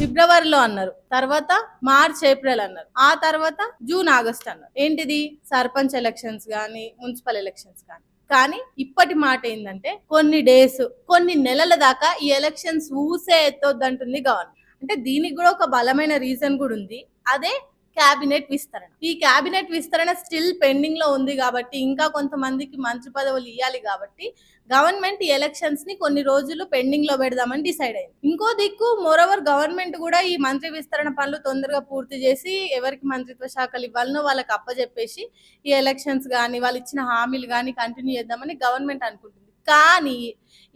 ఫిబ్రవరిలో అన్నారు. తర్వాత మార్చ్ ఏప్రిల్ అన్నారు. ఆ తర్వాత జూన్ ఆగస్ట్ అన్నారు. ఏంటిది? సర్పంచ్ ఎలక్షన్స్ కానీ మున్సిపల్ ఎలక్షన్స్ కానీ కానీ ఇప్పటి మాట ఏంటంటే కొన్ని డేస్ కొన్ని నెలల దాకా ఈ ఎలక్షన్స్ ఊసే ఎత్తొద్దంటుంది గవర్నమెంట్. అంటే దీనికి కూడా ఒక బలమైన రీజన్ కూడా ఉంది. అదే క్యాబినెట్ విస్తరణ. ఈ క్యాబినెట్ విస్తరణ స్టిల్ పెండింగ్లో ఉంది కాబట్టి ఇంకా కొంతమందికి మంత్రి పదవులు ఇవ్వాలి కాబట్టి గవర్నమెంట్ ఈ ఎలక్షన్స్ని కొన్ని రోజులు పెండింగ్లో పెడదామని డిసైడ్ అయింది. ఇంకో దిక్కు మోరోవర్ గవర్నమెంట్ కూడా ఈ మంత్రి విస్తరణ పనులు తొందరగా పూర్తి చేసి ఎవరికి మంత్రిత్వ శాఖలు ఇవ్వాలనో వాళ్ళకి అప్పచెప్పేసి ఈ ఎలక్షన్స్ కానీ వాళ్ళు ఇచ్చిన హామీలు కానీ కంటిన్యూ చేద్దామని గవర్నమెంట్ అనుకుంటుంది. కానీ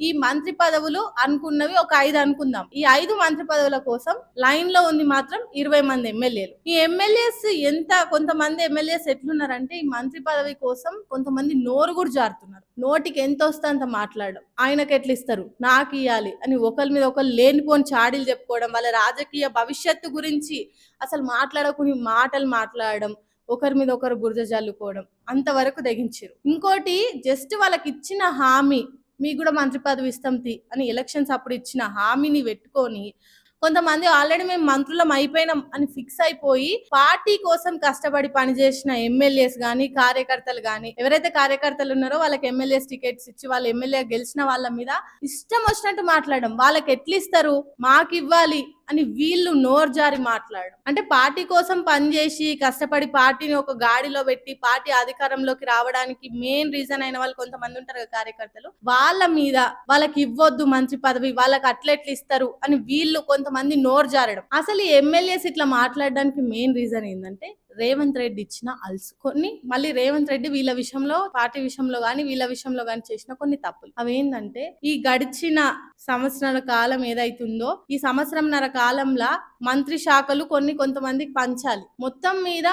ఈ మంత్రి పదవులు అనుకున్నవి ఒక ఐదు అనుకుందాం. ఈ ఐదు మంత్రి పదవుల కోసం లైన్లో ఉంది మాత్రం ఇరవై మంది ఎమ్మెల్యేలు. ఈ ఎమ్మెల్యేస్ ఎంత కొంతమంది ఎమ్మెల్యేస్ ఎట్లున్నారంటే ఈ మంత్రి పదవి కోసం కొంతమంది నోరు కూడా జారుతున్నారు. నోటికి ఎంత వస్తే అంత మాట్లాడడం. ఆయనకు ఎట్లా ఇస్తారు? నాకు ఇవ్వాలి అని ఒకరి మీద ఒకరు లేనిపోని చాడీలు చెప్పుకోవడం వాళ్ళ రాజకీయ భవిష్యత్తు గురించి అసలు మాట్లాడకుని మాటలు మాట్లాడడం ఒకరి మీద ఒకరు బురద జల్లుకోవడం అంతవరకు తెగించారు ఇంకోటి జస్ట్ వాళ్ళకి ఇచ్చిన హామీ మీకు కూడా మంత్రి పదవి ఇస్తాం తి అని ఎలక్షన్స్ అప్పుడు ఇచ్చిన హామీని పెట్టుకొని కొంతమంది ఆల్రెడీ మేము మంత్రులం అయిపోయినాం అని ఫిక్స్ అయిపోయి పార్టీ కోసం కష్టపడి పనిచేసిన ఎమ్మెల్యేస్ కానీ కార్యకర్తలు కానీ ఎవరైతే కార్యకర్తలు ఉన్నారో వాళ్ళకి ఎమ్మెల్యేస్ టికెట్స్ ఇచ్చి వాళ్ళ ఎమ్మెల్యే గెలిచిన వాళ్ళ మీద ఇష్టం వచ్చినట్టు మాట్లాడడం. వాళ్ళకి ఎట్లా ఇస్తారు మాకు ఇవ్వాలి అని వీళ్ళు నోర్జారి మాట్లాడడం. అంటే పార్టీ కోసం పనిచేసి కష్టపడి పార్టీని ఒక గాడిలో పెట్టి పార్టీ అధికారంలోకి రావడానికి మెయిన్ రీజన్ అయిన వాళ్ళు కొంతమంది ఉంటారు కార్యకర్తలు. వాళ్ళ మీద వాళ్ళకి ఇవ్వద్దు మంచి పదవి వాళ్ళకి అట్లెట్లు ఇస్తారు అని వీళ్ళు కొంతమంది నోర్జారడం అసలు ఈ ఎమ్మెల్యేస్ ఇట్లా మాట్లాడడానికి మెయిన్ రీజన్ ఏంటంటే రేవంత్ రెడ్డి ఇచ్చిన అల్సు. కొన్ని మళ్ళీ రేవంత్ రెడ్డి వీళ్ళ విషయంలో పార్టీ విషయంలో కానీ వీళ్ళ విషయంలో కానీ చేసిన కొన్ని తప్పులు. అవి ఏంటంటే ఈ గడిచిన సంవత్సరాల కాలం ఏదైతుందో ఈ సంవత్సరంన్నర కాలంలో మంత్రి శాఖలు కొన్ని కొంతమందికి పంచాలి. మొత్తం మీద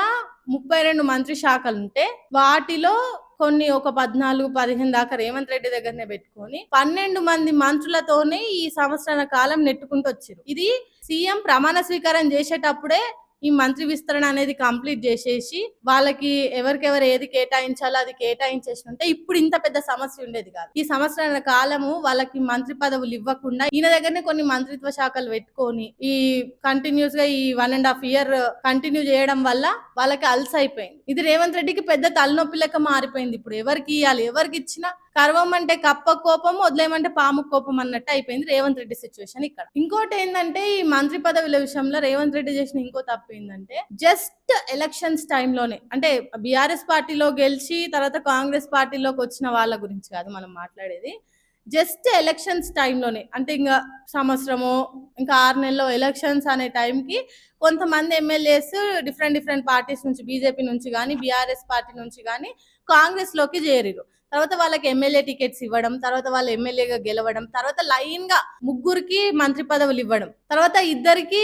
ముప్పై రెండు మంత్రి శాఖలు ఉంటే వాటిలో కొన్ని ఒక పద్నాలుగు పదిహేను దాకా రేవంత్ రెడ్డి దగ్గరనే పెట్టుకొని పన్నెండు మంది మంత్రులతోనే ఈ సంవత్సరాల కాలం నెట్టుకుంటూ వచ్చారు ఇది సీఎం ప్రమాణ స్వీకారం చేసేటప్పుడే ఈ మంత్రి విస్తరణ అనేది కంప్లీట్ చేసేసి వాళ్ళకి ఎవరికెవరు ఏది కేటాయించాలో అది కేటాయించేసి ఉంటే ఇప్పుడు ఇంత పెద్ద సమస్య ఉండేది కాదు. ఈ సంవత్సరాల కాలము వాళ్ళకి మంత్రి పదవులు ఇవ్వకుండా ఈయన దగ్గరనే కొన్ని మంత్రిత్వ శాఖలు పెట్టుకొని ఈ కంటిన్యూస్గా ఈ one and half year continue చేయడం వల్ల వాళ్ళకి అలసైపోయింది. అయిపోయింది ఇది రేవంత్ రెడ్డికి పెద్ద తలనొప్పి లెక్క మారిపోయింది ఇప్పుడు. ఎవరికి ఇవ్వాలి ఎవరికి ఇచ్చినా కర్వం అంటే కప్ప కోపం వదిలేయమంటే పాము కోపం అన్నట్టు అయిపోయింది రేవంత్ రెడ్డి సిచ్యువేషన్ ఇక్కడ. ఇంకోటి ఏంటంటే ఈ మంత్రి పదవుల విషయంలో రేవంత్ రెడ్డి చేసిన ఇంకో తప్పు ఏంటంటే జస్ట్ ఎలక్షన్స్ టైంలోనే అంటే బీఆర్ఎస్ పార్టీలో గెలిచి తర్వాత కాంగ్రెస్ పార్టీలోకి వచ్చిన వాళ్ళ గురించి కాదు మనం మాట్లాడేది. జస్ట్ ఎలక్షన్స్ టైంలోనే అంటే ఇంకా సంవత్సరము ఇంకా ఆరు నెలలో ఎలక్షన్స్ అనే టైంకి కొంతమంది ఎమ్మెల్యేస్ డిఫరెంట్ డిఫరెంట్ పార్టీస్ నుంచి బీజేపీ నుంచి కానీ బీఆర్ఎస్ పార్టీ నుంచి కానీ కాంగ్రెస్లోకి చేరిరు తర్వాత వాళ్ళకి ఎమ్మెల్యే టికెట్స్ ఇవ్వడం తర్వాత వాళ్ళు ఎమ్మెల్యేగా గెలవడం తర్వాత లైన్గా ముగ్గురికి మంత్రి పదవులు ఇవ్వడం తర్వాత ఇద్దరికి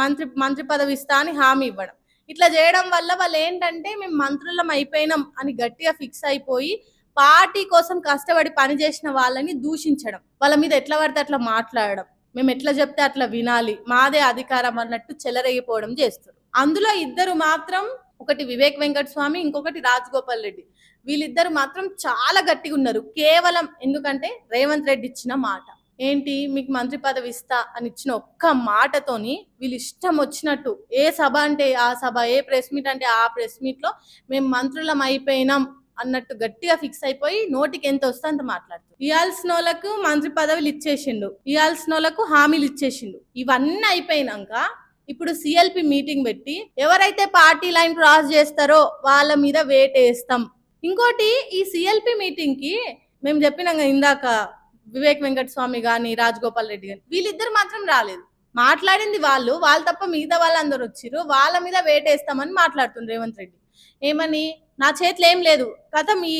మంత్రి మంత్రి పదవి ఇస్తా అని హామీ ఇవ్వడం. ఇట్లా చేయడం వల్ల వాళ్ళు ఏంటంటే మేము మంత్రులం అయిపోయినాం అని గట్టిగా ఫిక్స్ అయిపోయి పార్టీ కోసం కష్టపడి పనిచేసిన వాళ్ళని దూషించడం. వాళ్ళ మీద ఎట్లా పడితే అట్లా మాట్లాడడం. మేము ఎట్లా చెప్తే అట్లా వినాలి మాదే అధికారం అన్నట్టు చెలరేగిపోవడం చేస్తారు. అందులో ఇద్దరు మాత్రం ఒకటి వివేక్ వెంకట స్వామి ఇంకొకటి రాజగోపాల్ రెడ్డి. వీళ్ళిద్దరు మాత్రం చాలా గట్టిగా ఉన్నారు కేవలం ఎందుకంటే రేవంత్ రెడ్డి ఇచ్చిన మాట. ఏంటి? మీకు మంత్రి పదవి ఇస్తా అని ఇచ్చిన ఒక్క మాటతోని వీళ్ళు ఇష్టం వచ్చినట్టు. ఏ సభ అంటే ఆ సభ ఏ ప్రెస్ మీట్ అంటే ఆ ప్రెస్ మీట్లో మేము మంత్రులం అయిపోయినాం అన్నట్టు గట్టిగా ఫిక్స్ అయిపోయి నోటికి ఎంత వస్తే అంత మాట్లాడుతుంది ఇయాల్సిన వాళ్ళకు మంత్రి పదవులు ఇచ్చేసిండు. ఇయాల్సిన వాళ్ళకు హామీలు ఇచ్చేసిండు. ఇవన్నీ అయిపోయినాక ఇప్పుడు సిఎల్పి మీటింగ్ పెట్టి ఎవరైతే పార్టీ లైన్ క్రాస్ చేస్తారో వాళ్ళ మీద వేట్ వేస్తాం. ఇంకోటి ఈ సిఎల్పి మీటింగ్కి మేము చెప్పినాం ఇందాక వివేక్ వెంకట స్వామి గాని రాజగోపాల్ రెడ్డి గాని వీళ్ళిద్దరు మాత్రం రాలేదు. మాట్లాడింది వాళ్ళు వాళ్ళు తప్ప మిగతా వాళ్ళందరూ వచ్చిర్రు వాళ్ళ మీద వేటేస్తామని మాట్లాడుతుంది రేవంత్ రెడ్డి. ఏమని? నా చేతిలో ఏం లేదు. కథ మీ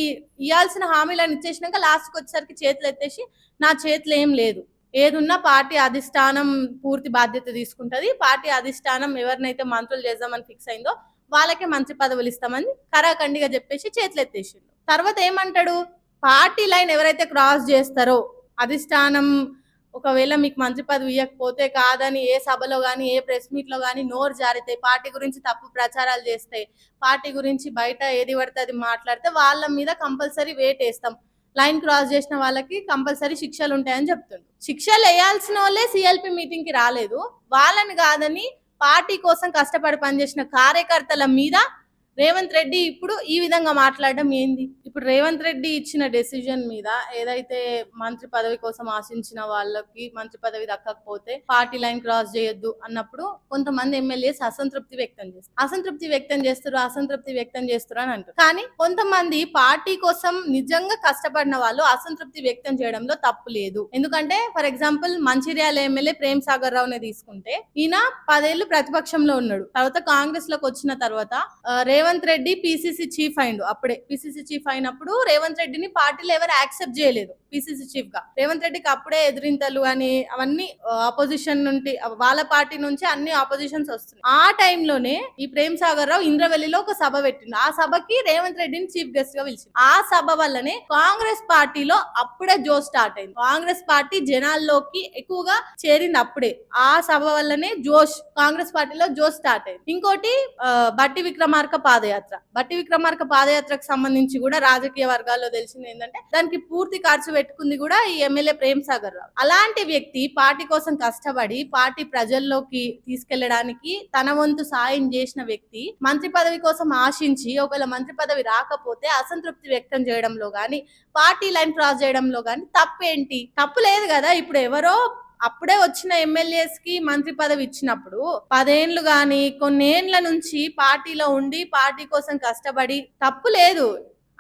ఇవ్వాల్సిన హామీలను ఇచ్చేసినాక లాస్ట్కి వచ్చేసరికి చేతులు ఎత్తేసి నా చేతిలో ఏం లేదు. ఏదున్నా పార్టీ అధిష్టానం పూర్తి బాధ్యత తీసుకుంటది. పార్టీ అధిష్టానం ఎవరినైతే మంత్రులు చేద్దామని ఫిక్స్ అయిందో వాళ్ళకే మంత్రి పదవులు ఇస్తామని కరాఖండిగా చెప్పేసి చేతులెత్తేసిండు. తర్వాత ఏమంటాడు? పార్టీ లైన్ ఎవరైతే క్రాస్ చేస్తారో అధిష్టానం ఒకవేళ మీకు మంత్రి పదవి ఇవ్వకపోతే కాదని ఏ సభలో కానీ ఏ ప్రెస్ మీట్లో కానీ నోరు జారితే పార్టీ గురించి తప్పు ప్రచారాలు చేస్తే పార్టీ గురించి బయట ఏది పడితే అది మాట్లాడితే వాళ్ళ మీద కంపల్సరీ వేట్ వేస్తాం లైన్ క్రాస్ చేసిన వాళ్ళకి కంపల్సరీ శిక్షలు ఉంటాయని చెప్తుండ్రు శిక్షలు వేయాల్సిన వాళ్ళే సిఎల్పి మీటింగ్కి రాలేదు. వాళ్ళని కాదని పార్టీ కోసం కష్టపడి పనిచేసిన కార్యకర్తల మీద రేవంత్ రెడ్డి ఇప్పుడు ఈ విధంగా మాట్లాడడం ఏంది? ఇప్పుడు రేవంత్ రెడ్డి ఇచ్చిన డెసిజన్ మీద ఏదైతే మంత్రి పదవి కోసం ఆశించిన వాళ్ళకి మంత్రి పదవి దక్కకపోతే పార్టీ లైన్ క్రాస్ చేయొద్దు అన్నప్పుడు కొంతమంది ఎమ్మెల్యేస్ అసంతృప్తి వ్యక్తం చేస్తారు అసంతృప్తి వ్యక్తం చేస్తారు అసంతృప్తి వ్యక్తం చేస్తారు అని అంటారు. కానీ కొంతమంది పార్టీ కోసం నిజంగా కష్టపడిన వాళ్ళు అసంతృప్తి వ్యక్తం చేయడంలో తప్పు లేదు. ఎందుకంటే for example Mancherial MLA Prem Sagar రావునే తీసుకుంటే ఈయన పదేళ్ళు ప్రతిపక్షంలో ఉన్నాడు. తర్వాత కాంగ్రెస్లోకి వచ్చిన తర్వాత రేవంత్ రేవంత్ రెడ్డి పిసిసి చీఫ్ అయిండు అప్పుడే పిసిసి చీఫ్ అయినప్పుడు రేవంత్ రెడ్డిని పార్టీలు ఎవరు యాక్సెప్ట్ చేయలేదు పిసిసి చీఫ్గా. రేవంత్ రెడ్డికి అప్పుడే ఎదిరింతలు అని అవన్నీ ఆపోజిషన్ నుండి వాళ్ళ పార్టీ నుంచి అన్ని ఆపోజిషన్స్ వస్తున్నాయి. ఆ టైంలోనే ఈ ప్రేమ్ సాగర్ రావు ఇంద్రవెల్లిలో ఒక సభ పెట్టిండు. ఆ సభకి రేవంత్ రెడ్డిని చీఫ్ గెస్ట్గా పిలిచింది ఆ సభ వల్లనే కాంగ్రెస్ పార్టీలో అప్పుడే జో స్టార్ట్ అయింది. కాంగ్రెస్ పార్టీ జనాల్లోకి ఎక్కువగా చేరింది అప్పుడే. ఆ సభ వల్లనే జోష్ కాంగ్రెస్ పార్టీలో జోష్ స్టార్ట్ అయింది. ఇంకోటి బట్టి విక్రమార్క పార్టీ పాదయాత్ర. బట్టి విక్రమార్క పాదయాత్రకు సంబంధించి కూడా రాజకీయ వర్గాల్లో తెలిసింది ఏంటంటే దానికి పూర్తి ఖర్చు పెట్టుకుంది కూడా ఈ ఎమ్మెల్యే ప్రేమ్ సాగర్ రావు. అలాంటి వ్యక్తి పార్టీ కోసం కష్టపడి పార్టీ ప్రజల్లోకి తీసుకెళ్ళడానికి తన వంతు సాయం చేసిన వ్యక్తి మంత్రి పదవి కోసం ఆశించి ఒకవేళ మంత్రి పదవి రాకపోతే అసంతృప్తి వ్యక్తం చేయడంలో గాని పార్టీ లైన్ క్రాస్ చేయడంలో గాని తప్పేంటి? తప్పు లేదు కదా ఇప్పుడు ఎవరో అప్పుడే వచ్చిన ఎమ్మెల్యేస్కి మంత్రి పదవి ఇచ్చినప్పుడు పదేండ్లు గాని కొన్నేండ్ల నుంచి పార్టీలో ఉండి పార్టీ కోసం కష్టపడి తప్పు లేదు.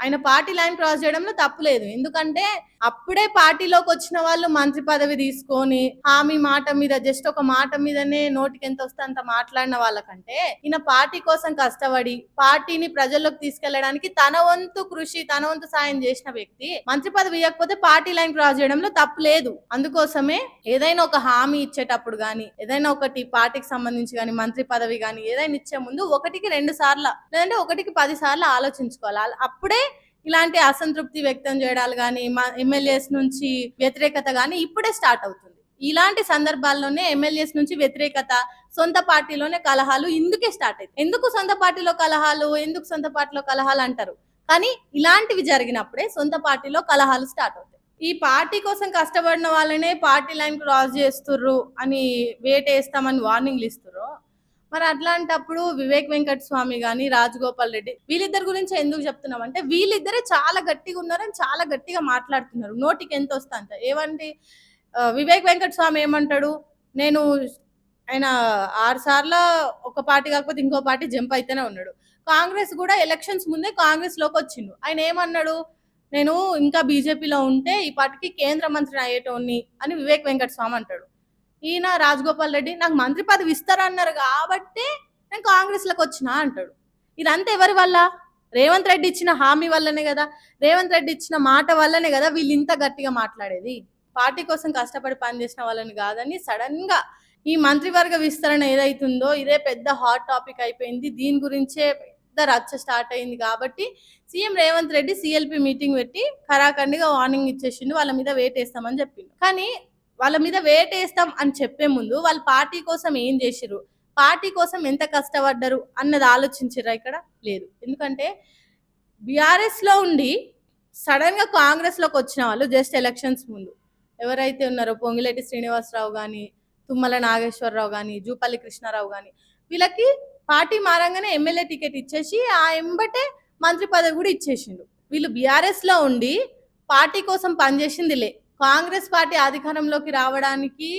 ఆయన పార్టీ లైన్ క్రాస్ చేయడంలో తప్పు లేదు. ఎందుకంటే అప్పుడే పార్టీలోకి వచ్చిన వాళ్ళు మంత్రి పదవి తీసుకొని హామీ మాట మీద జస్ట్ ఒక మాట మీదనే నోటికి ఎంత వస్తే అంత మాట్లాడిన వాళ్ళకంటే ఈయన పార్టీ కోసం కష్టపడి పార్టీని ప్రజల్లోకి తీసుకెళ్ళడానికి తన వంతు కృషి తన వంతు సాయం చేసిన వ్యక్తి మంత్రి పదవి ఇవ్వకపోతే పార్టీ లైన్ క్రాస్ చేయడంలో తప్పు లేదు. అందుకోసమే ఏదైనా ఒక హామీ ఇచ్చేటప్పుడు కానీ ఏదైనా ఒకటి పార్టీకి సంబంధించి కానీ మంత్రి పదవి కానీ ఏదైనా ఇచ్చే ముందు ఒకటికి రెండు సార్లు లేదంటే ఒకటికి పది సార్లు ఆలోచించుకోవాలి. అలా- అప్పుడే ఇలాంటి అసంతృప్తి వ్యక్తం చేయడాలు కానీ ఎమ్మెల్యేస్ నుంచి వ్యతిరేకత కానీ ఇప్పుడే స్టార్ట్ అవుతుంది. ఇలాంటి సందర్భాల్లోనే ఎమ్మెల్యేస్ నుంచి వ్యతిరేకత సొంత పార్టీలోనే కలహాలు ఇందుకే స్టార్ట్ అవుతాయి ఎందుకు సొంత పార్టీలో కలహాలు ఎందుకు సొంత పార్టీలో కలహాలు అంటారు? కానీ ఇలాంటివి జరిగినప్పుడే సొంత పార్టీలో కలహాలు స్టార్ట్ అవుతాయి. ఈ పార్టీ కోసం కష్టపడిన వాళ్ళనే పార్టీ లైన్ క్రాస్ చేస్తుర్రు అని వేట వేస్తామని వార్నింగ్లు ఇస్తుర్రు మరి అట్లాంటప్పుడు వివేక్ వెంకట స్వామి కానీ రాజగోపాల్ రెడ్డి వీళ్ళిద్దరి గురించి ఎందుకు చెప్తున్నాం అంటే వీళ్ళిద్దరే చాలా గట్టిగా ఉన్నారని చాలా గట్టిగా మాట్లాడుతున్నారు. నోటికి ఎంత వస్తా అంత. ఏమంటే వివేక్ వెంకట స్వామి ఏమంటాడు? నేను ఆయన ఆరు సార్లు ఒక పార్టీ కాకపోతే ఇంకో పార్టీ జంప్ అయితేనే ఉన్నాడు. కాంగ్రెస్ కూడా ఎలక్షన్స్ ముందే కాంగ్రెస్లోకి వచ్చిండు. ఆయన ఏమన్నాడు? నేను ఇంకా బీజేపీలో ఉంటే ఈ పార్టీకి కేంద్ర మంత్రిని అయ్యేటోని అని వివేక్ వెంకట స్వామి అంటాడు. ఈయన రాజగోపాల్ రెడ్డి నాకు మంత్రి పదవి ఇస్తారన్నారు కాబట్టి నేను కాంగ్రెస్లోకి వచ్చిన అంటాడు. ఇదంతా ఎవరి వల్ల? రేవంత్ రెడ్డి ఇచ్చిన హామీ వల్లనే కదా. రేవంత్ రెడ్డి ఇచ్చిన మాట వల్లనే కదా వీళ్ళు ఇంత గట్టిగా మాట్లాడేది. పార్టీ కోసం కష్టపడి పనిచేసిన వాళ్ళని కాదని సడన్గా ఈ మంత్రివర్గ విస్తరణ ఏదైతుందో ఇదే పెద్ద హాట్ టాపిక్ అయిపోయింది. దీని గురించే పెద్ద రచ్చ స్టార్ట్ అయింది కాబట్టి CM Revanth Reddy CLP meeting పెట్టి ఖరాఖండిగా వార్నింగ్ ఇచ్చేసిండు. వాళ్ళ మీద వేటేస్తామని చెప్పిండు. కానీ వాళ్ళ మీద వేట్ అని చెప్పే ముందు వాళ్ళు పార్టీ కోసం ఏం చేసిర్రు? పార్టీ కోసం ఎంత కష్టపడ్డరు అన్నది ఆలోచించరా ఇక్కడ? లేదు. ఎందుకంటే బీఆర్ఎస్లో ఉండి సడన్గా కాంగ్రెస్లోకి వచ్చిన వాళ్ళు జస్ట్ ఎలక్షన్స్ ముందు. ఎవరైతే ఉన్నారో పొంగిలేటి శ్రీనివాసరావు కానీ తుమ్మల నాగేశ్వరరావు కానీ జూపల్లి కృష్ణారావు కానీ వీళ్ళకి పార్టీ మారంగానే ఎమ్మెల్యే టికెట్ ఇచ్చేసి ఆ ఎంబటే మంత్రి పదవి కూడా ఇచ్చేసిండు. వీళ్ళు బీఆర్ఎస్లో ఉండి పార్టీ కోసం పనిచేసింది లే కాంగ్రెస్ పార్టీ అధికారంలోకి రావడానికి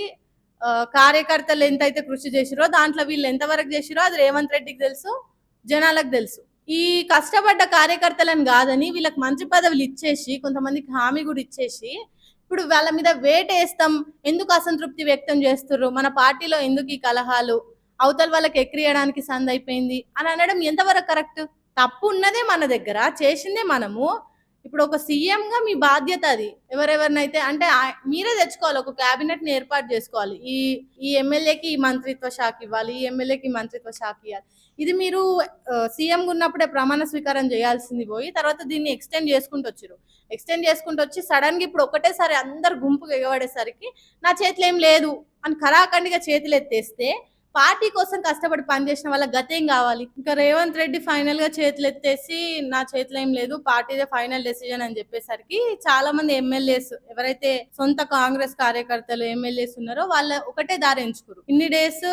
కార్యకర్తలు ఎంతైతే కృషి చేసిరో దాంట్లో వీళ్ళు ఎంతవరకు చేసిరో అది రేవంత్ రెడ్డికి తెలుసు జనాలకు తెలుసు. ఈ కష్టపడ్డ కార్యకర్తలను కాదని వీళ్ళకి మంత్రి పదవులు ఇచ్చేసి కొంతమందికి హామీ కూడా ఇచ్చేసి ఇప్పుడు వాళ్ళ మీద వేట వేస్తాం ఎందుకు అసంతృప్తి వ్యక్తం చేస్తుర్రు మన పార్టీలో ఎందుకు ఈ కలహాలు అవతల వాళ్ళకి ఎక్కిరియడానికి సందైపోయింది అయిపోయింది అని అనడం ఎంతవరకు కరెక్ట్? తప్పు ఉన్నదే మన దగ్గర చేసిందే మనము ఇప్పుడు ఒక సీఎం గా మీ బాధ్యత అది. ఎవరెవరినైతే అంటే మీరే తెచ్చుకోవాలి. ఒక క్యాబినెట్ని ఏర్పాటు చేసుకోవాలి. ఈ ఈ ఎమ్మెల్యేకి ఈ మంత్రిత్వ శాఖ ఇవ్వాలి ఈ ఎమ్మెల్యేకి మంత్రిత్వ శాఖ ఇవ్వాలి. ఇది మీరు సీఎం ఉన్నప్పుడే ప్రమాణ స్వీకారం చేయాల్సింది పోయి తర్వాత దీన్ని ఎక్స్టెండ్ చేసుకుంటూ వచ్చారు ఎక్స్టెండ్ చేసుకుంటూ వచ్చి సడన్గా ఇప్పుడు ఒకటేసారి అందరు గుంపుగా ఎగబడేసరికి నా చేతిలో ఏం లేదు అని ఖరాఖండిగా చేతులు ఎత్తేస్తే పార్టీ కోసం కష్టపడి పనిచేసిన వాళ్ళ గతేం కావాలి? ఇంకా రేవంత్ రెడ్డి ఫైనల్గా చేతులు ఎత్తేసి నా చేతిలో ఏం లేదు పార్టీదే ఫైనల్ డెసిజన్ అని చెప్పేసరికి చాలా మంది ఎమ్మెల్యేస్ ఎవరైతే సొంత కాంగ్రెస్ కార్యకర్తలు ఎమ్మెల్యేస్ ఉన్నారో వాళ్ళ ఒకటే దారి ఎంచుకురు ఇన్ని డేస్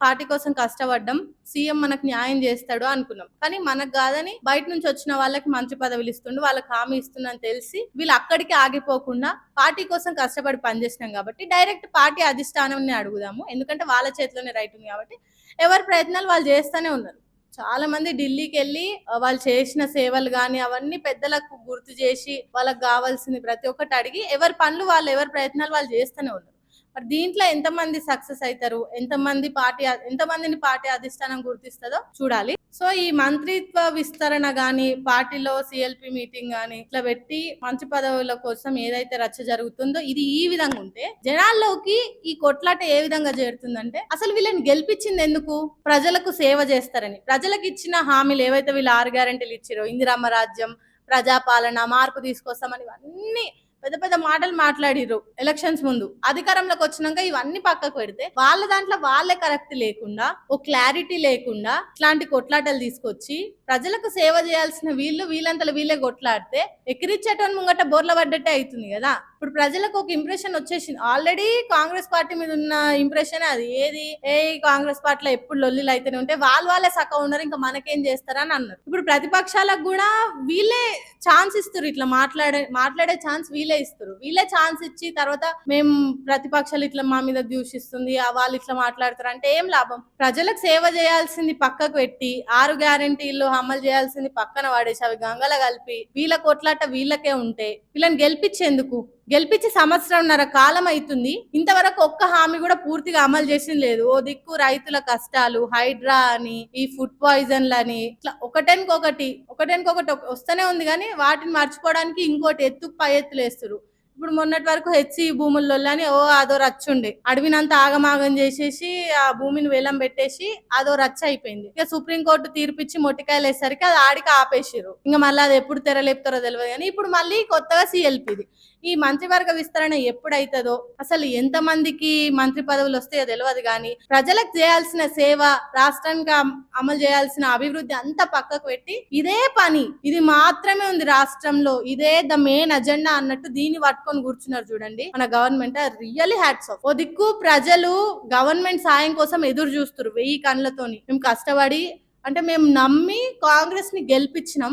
పార్టీ కోసం కష్టపడ్డం సీఎం మనకు న్యాయం చేస్తాడు అనుకున్నాం. కానీ మనకు కాదని బయట నుంచి వచ్చిన వాళ్ళకి మంత్రి పదవులు ఇస్తుండు వాళ్ళకి హామీ ఇస్తుందని తెలిసి వీళ్ళు అక్కడికి ఆగిపోకుండా పార్టీ కోసం కష్టపడి పనిచేసినాం కాబట్టి డైరెక్ట్ పార్టీ అధిష్టానం అడుగుదాము. ఎందుకంటే వాళ్ళ చేతిలోనే రైట్ ఉంది కాబట్టి ఎవరి ప్రయత్నాలు వాళ్ళు చేస్తూనే ఉన్నారు. చాలా మంది ఢిల్లీకి వెళ్ళి వాళ్ళు చేసిన సేవలు కానీ అవన్నీ పెద్దలకు గుర్తు చేసి వాళ్ళకి కావాల్సింది ప్రతి ఒక్కటి అడిగి ఎవరి పనులు వాళ్ళు ఎవరి ప్రయత్నాలు వాళ్ళు చేస్తూనే ఉన్నారు. మరి దీంట్లో ఎంతమంది సక్సెస్ అవుతారు? ఎంతమంది పార్టీ ఎంతమందిని పార్టీ అధిష్టానం గుర్తిస్తుందో చూడాలి. సో ఈ మంత్రిత్వ విస్తరణ గాని పార్టీలో సిఎల్పి మీటింగ్ గాని ఇట్లా పెట్టి మంత్రి పదవుల కోసం ఏదైతే రచ్చ జరుగుతుందో ఇది ఈ విధంగా ఉంటే జనాల్లోకి ఈ కొట్లాట ఏ విధంగా చేరుతుందంటే అసలు వీళ్ళని గెలిపించింది ఎందుకు? ప్రజలకు సేవ చేస్తారని. ప్రజలకు ఇచ్చిన హామీలు ఏవైతే వీళ్ళు ఆరు గ్యారెంటీలు ఇచ్చారో ఇందిరామ రాజ్యం ప్రజాపాలన మార్పు తీసుకొస్తామని ఇవన్నీ పెద్ద పెద్ద మాటలు మాట్లాడిర్రు ఎలక్షన్స్ ముందు. అధికారంలోకి వచ్చినాక ఇవన్నీ పక్కకు పెడితే వాళ్ళ దాంట్లో వాళ్ళే కరెక్ట్ లేకుండా ఓ క్లారిటీ లేకుండా ఇట్లాంటి కొట్లాటలు తీసుకొచ్చి ప్రజలకు సేవ చేయాల్సిన వీళ్ళు వీళ్ళంతలో వీళ్ళే కొట్లాడితే ఎక్కిరిచ్చేటోని ముంగట బోర్ల పడ్డట్టే అవుతుంది కదా. ఇప్పుడు ప్రజలకు ఒక ఇంప్రెషన్ వచ్చేసింది. ఆల్రెడీ కాంగ్రెస్ పార్టీ మీద ఉన్న ఇంప్రెషన్ అది. ఏది? ఏ కాంగ్రెస్ పార్టీలో ఎప్పుడు లొల్లిలు అయితేనే ఉంటే వాళ్ళు వాళ్ళే సక్క ఉన్నారు ఇంకా మనకేం చేస్తారని అన్నారు. ఇప్పుడు ప్రతిపక్షాలకు కూడా వీళ్ళే ఛాన్స్ ఇస్తారు ఇట్లా మాట్లాడే మాట్లాడే ఛాన్స్ వీళ్ళు వీళ్ళే ఇస్తారు. వీళ్ళే ఛాన్స్ ఇచ్చి తర్వాత మేము ప్రతిపక్షాలు ఇట్లా మా మీద దూషిస్తుంది వాళ్ళు ఇట్లా మాట్లాడతారు అంటే ఏం లాభం? ప్రజలకు సేవ చేయాల్సింది పక్కకు పెట్టి ఆరు గ్యారంటీలు అమలు చేయాల్సింది పక్కన పడేసి అవి గంగల కలిపి వీళ్ళ కొట్లాట వీళ్ళకే ఉంటే వీళ్ళని గెలిపించేందుకు గెలిపించి సంవత్సరంన్నర కాలం అవుతుంది ఇంతవరకు ఒక్క హామీ కూడా పూర్తిగా అమలు చేసింది లేదు. ఓ దిక్కు రైతుల కష్టాలు హైడ్రా అని ఈ ఫుడ్ పాయిజన్లని ఇట్లా ఒకటెనికొకటి ఒకటెనికొకటి వస్తూనే ఉంది కానీ వాటిని మర్చిపోవడానికి ఇంకోటి ఎత్తు పై ఎత్తులు వేస్తారు ఇప్పుడు మొన్నటి వరకు హెచ్సి భూముల్లో అని ఓ అదో రచ్చుండే అడవినంత ఆగమాగం చేసేసి ఆ భూమిని వేలం పెట్టేసి అదో రచ్చ అయిపోయింది. ఇక సుప్రీంకోర్టు తీర్పిచ్చి మొట్టికాయలు వేసరికి అది ఆడికి ఆపేసిర్రు. ఇంకా మళ్ళీ అది ఎప్పుడు తెరలేపుతారో తెలియదు కానీ ఇప్పుడు మళ్ళీ కొత్తగా సిఎల్పిది ఈ మంత్రివర్గ విస్తరణ ఎప్పుడైతుందో అసలు ఎంత మందికి మంత్రి పదవులు వస్తాయో తెలియదు కానీ ప్రజలకు చేయాల్సిన సేవ రాష్ట్రానికి అమలు చేయాల్సిన అభివృద్ధి అంతా పక్కకు పెట్టి ఇదే పని ఇది మాత్రమే ఉంది రాష్ట్రంలో ఇదే ద మెయిన్ అజెండా అన్నట్టు దీన్ని పట్టుకొని కూర్చున్నారు చూడండి. మన గవర్నమెంట్ రియల్లీ హ్యాట్స్ ఆఫ్. ఓ దిక్కు ప్రజలు గవర్నమెంట్ సాయం కోసం ఎదురు చూస్తారు వెయ్యి కళ్ళతోని. మేము కష్టపడి అంటే మేము నమ్మి కాంగ్రెస్ని గెలిపించినాం.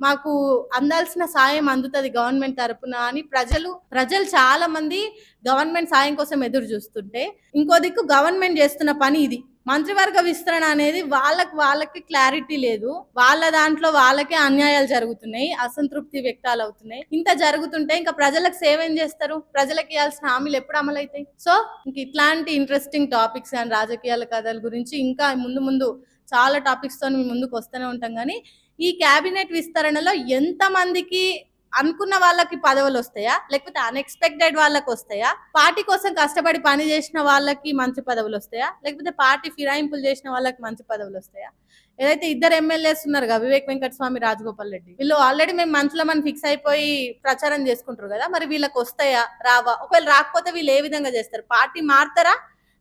మాకు అందాల్సిన సాయం అందుతుంది గవర్నమెంట్ తరపున అని ప్రజలు ప్రజలు చాలా మంది గవర్నమెంట్ సాయం కోసం ఎదురు చూస్తుంటే ఇంకో దిక్కు గవర్నమెంట్ చేస్తున్న పని ఇది. మంత్రివర్గ విస్తరణ అనేది వాళ్ళకి వాళ్ళకి క్లారిటీ లేదు. వాళ్ళ దాంట్లో వాళ్ళకే అన్యాయాలు జరుగుతున్నాయి అసంతృప్తి వ్యక్తాలు అవుతున్నాయి. ఇంత జరుగుతుంటే ఇంకా ప్రజలకు సేవ ఏం చేస్తారు? ప్రజలకు ఇవ్వాల్సిన హామీలు ఎప్పుడు అమలవుతాయి సో ఇంక ఇట్లాంటి ఇంట్రెస్టింగ్ టాపిక్స్ అండ్ రాజకీయాల కథల గురించి ఇంకా ముందు ముందు చాలా టాపిక్స్తో ముందుకు వస్తూనే ఉంటాం. కానీ ఈ క్యాబినెట్ విస్తరణలో ఎంత మందికి అనుకున్న వాళ్ళకి పదవులు వస్తాయా? లేకపోతే అన్ఎక్స్పెక్టెడ్ వాళ్ళకి వస్తాయా? పార్టీ కోసం కష్టపడి పని చేసిన వాళ్ళకి మంచి పదవులు వస్తాయా? లేకపోతే పార్టీ ఫిరాయింపులు చేసిన వాళ్ళకి మంచి పదవులు వస్తాయా? ఏదైతే ఇద్దరు ఎమ్మెల్యేస్ ఉన్నారు కదా వివేక్ వెంకటస్వామి రాజగోపాల్ రెడ్డి వీళ్ళు ఆల్రెడీ మేము మంత్రులమని ఫిక్స్ అయిపోయి ప్రచారం చేసుకుంటారు కదా మరి వీళ్ళకి వస్తాయా రావా? ఒకవేళ రాకపోతే వీళ్ళు ఏ విధంగా చేస్తారు? పార్టీ మారుతారా?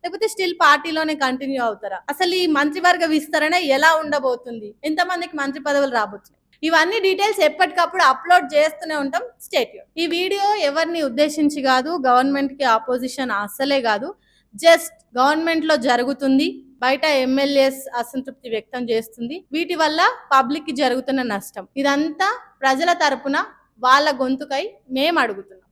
లేకపోతే స్టిల్ పార్టీలోనే కంటిన్యూ అవుతారా? అసలు ఈ మంత్రివర్గ విస్తరణ ఎలా ఉండబోతుంది? ఎంతమందికి మంత్రి పదవులు రాబోతున్నాయి? ఇవన్నీ డీటెయిల్స్ ఎప్పటికప్పుడు అప్లోడ్ చేస్తూనే ఉంటాం. స్టేట్ ఈ వీడియో ఎవరిని ఉద్దేశించి కాదు గవర్నమెంట్కి ఆపోజిషన్ అస్సలే కాదు. జస్ట్ గవర్నమెంట్లో జరుగుతుంది. బయట ఎమ్మెల్యేస్ అసంతృప్తి వ్యక్తం చేస్తుంది. వీటి వల్ల పబ్లిక్కి జరుగుతున్న నష్టం. ఇదంతా ప్రజల తరపున వాళ్ళ గొంతుకై మేము అడుగుతున్నాం